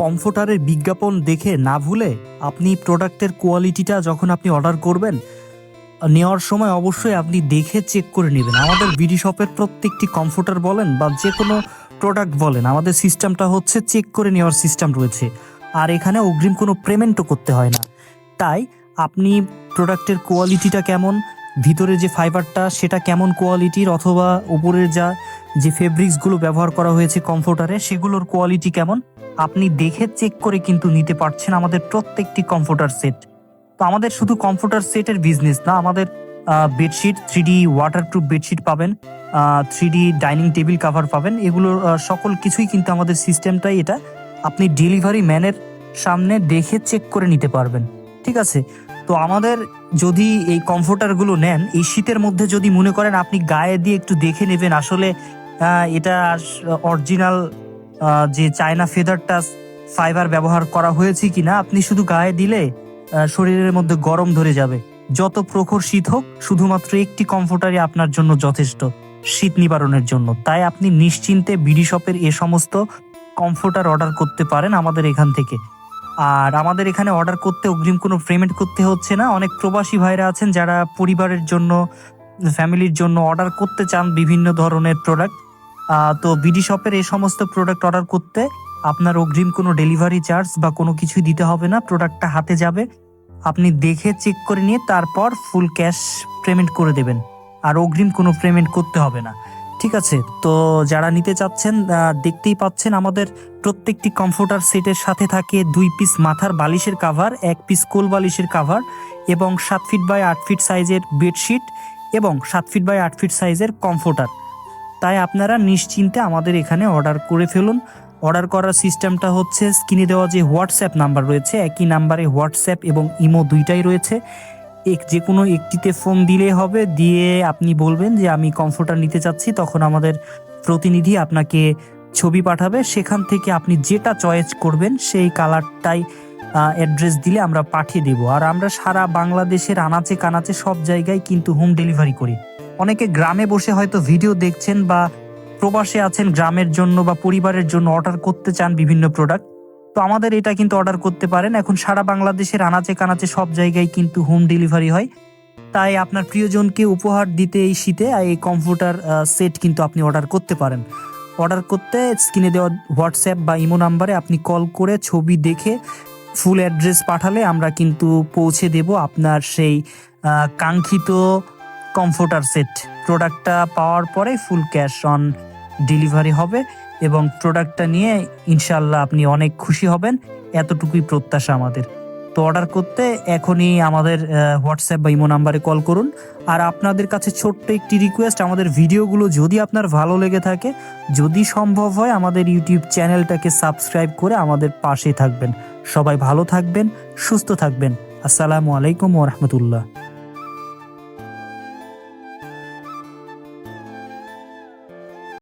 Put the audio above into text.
কমফোর্টারের বিজ্ঞাপন দেখে না ভুলে আপনি প্রোডাক্টের কোয়ালিটিটা যখন আপনি অর্ডার করবেন, নেওয়ার সময় অবশ্যই আপনি দেখে চেক করে নেবেন। আমাদের বিডি শপের প্রত্যেকটি কমফোর্টার বলেন বা যে কোনো প্রোডাক্ট বলেন, আমাদের সিস্টেমটা হচ্ছে চেক করে নেওয়ার সিস্টেম রয়েছে। আর এখানে অগ্রিম কোনো পেমেন্টও করতে হয় না। তাই আপনি প্রোডাক্টের কোয়ালিটিটা কেমন, ভিতরে যে ফাইবারটা, সেটা কেমন কোয়ালিটির, অথবা উপরের যা, যে ফেব্রিক্সগুলো ব্যবহার করা হয়েছে কমফোর্টারে, সেগুলোর কোয়ালিটি কেমন আপনি দেখে চেক করে কিন্তু নিতে পারছেন আমাদের প্রত্যেকটি কমফোর্টার সেট তো আমাদের শুধু কমফোর্টার সেটের বিজনেস না, আমাদের bedsheet three D waterproof bedsheet পাবেন three D dining table cover পাবেন। এগুলোর সকল কিছুই কিন্তু আমাদের সিস্টেমটাই এটা। আপনি ডেলিভারি ম্যানের সামনে দেখে চেক করে নিতে পারবেন, ঠিক আছে? তো আমাদের যদি এই কমফোর্টারগুলো নেন, এই শীতের মধ্যে যদি মনে করেন আপনি গায়ে দিয়ে একটু দেখে নেবেন আসলে এটা অরিজিনাল যে চায়না ফেদার টাচ ফাইবার ব্যবহার করা হয়েছে কিনা, আপনি শুধু গায়ে দিলে শরীরের মধ্যে গরম ধরে যাবে। যত প্রখর শীত হোক, শুধুমাত্র একটি কমফোর্টারই আপনার জন্য যথেষ্ট, শীত নিবারণের জন্য। তাই আপনি নিশ্চিন্তে বিডি শপের এ সমস্ত কমফোর্টার অর্ডার করতে পারেন আমাদের এখান থেকে। আর আমাদের এখানে অর্ডার করতে, অগ্রিম কোনো পেমেন্ট করতে হচ্ছে না। অনেক প্রবাসী ভাইরা আছেন যারা পরিবারের জন্য ফ্যামিলির জন্য অর্ডার করতে চান বিভিন্ন ধরনের প্রোডাক্ট তো বিডি শপের এই সমস্ত প্রোডাক্ট অর্ডার করতে আপনার অগ্রিম কোনো ডেলিভারি চার্জ বা কোনো কিছুই দিতে হবে না প্রোডাক্টটা হাতে যাবে। আপনি দেখে চেক করে নিয়ে তারপর ফুল ক্যাশ পেমেন্ট করে দেবেন। আর অগ্রিম কোনো পেমেন্ট করতে হবে না। ঠিক আছে? তো যারা নিতে চাচ্ছেন দেখতেই পাচ্ছেন আমাদের প্রত্যেকটি কমফোর্টার সেটের সাথে থাকে দুই পিস মাথার বালিশের কাভার এক পিস কোল বালিশের কাভার এবং সাত ফিট বাই আট ফিট সাইজের বেডশিট এবং সাত ফিট বাই আট ফিট সাইজের কমফোর্টার তাই আপনারা নিশ্চিন্তে আমাদের এখানে অর্ডার করে ফেলুন। অর্ডার করার সিস্টেমটা হচ্ছে, স্ক্রিনে দেওয়া যে হোয়াটসঅ্যাপ নাম্বার রয়েছে, একই নাম্বারে হোয়াটসঅ্যাপ এবং ইমো দুইটাই রয়েছে। এক, যে কোনো একটিতে ফোন দিলে হবে, দিয়ে আপনি বলবেন যে, আমি কমফোর্টার নিতে চাচ্ছি। তখন আমাদের প্রতিনিধি আপনাকে ছবি পাঠাবে। সেখান থেকে আপনি যেটা চয়েস করবেন, সেই কালারটাই অ্যাড্রেস দিলে আমরা পাঠিয়ে দেব। আর আমরা সারা বাংলাদেশের আনাচে কানাচে সব জায়গায় কিন্তু হোম ডেলিভারি করি। অনেকে গ্রামে বসে হয়তো ভিডিও দেখছেন বা প্রবাসে আছেন গ্রামের জন্য বা পরিবারের জন্য অর্ডার করতে চান বিভিন্ন প্রোডাক্ট তো আমাদের এটা কিন্তু অর্ডার করতে পারেন। এখন সারা বাংলাদেশের আনাচে কানাচে সব জায়গায় কিন্তু হোম ডেলিভারি হয়। তাই আপনার প্রিয়জনকে উপহার দিতে এই শীতে এই কম্পিউটার সেট কিন্তু আপনি অর্ডার করতে পারেন। অর্ডার করতে স্ক্রিনে দেওয়া হোয়াটসঅ্যাপ বা ইমো নাম্বারে আপনি কল করে ছবি দেখে ফুল অ্যাড্রেস পাঠালে আমরা কিন্তু পৌঁছে দেব আপনার সেই কাঙ্ক্ষিত কমফোর্টার সেট প্রোডাক্টটা পাওয়ার পরে ফুল ক্যাশ অন ডেলিভারি হবে এবং প্রোডাক্টটা নিয়ে ইনশাল্লাহ আপনি অনেক খুশি হবেন। এতটুকুই প্রত্যাশা আমাদের। তো অর্ডার করতে এখনই আমাদের হোয়াটসঅ্যাপ বা ইমো নাম্বারে কল করুন। আর আপনাদের কাছে ছোট্ট একটি রিকোয়েস্ট আমাদের ভিডিওগুলো যদি আপনার ভালো লেগে থাকে, যদি সম্ভব হয় আমাদের ইউটিউব চ্যানেলটাকে সাবস্ক্রাইব করে আমাদের পাশে থাকবেন। সবাই ভালো থাকবেন, সুস্থ থাকবেন। আসসালামু আলাইকুম ওরহমতুল্লাহ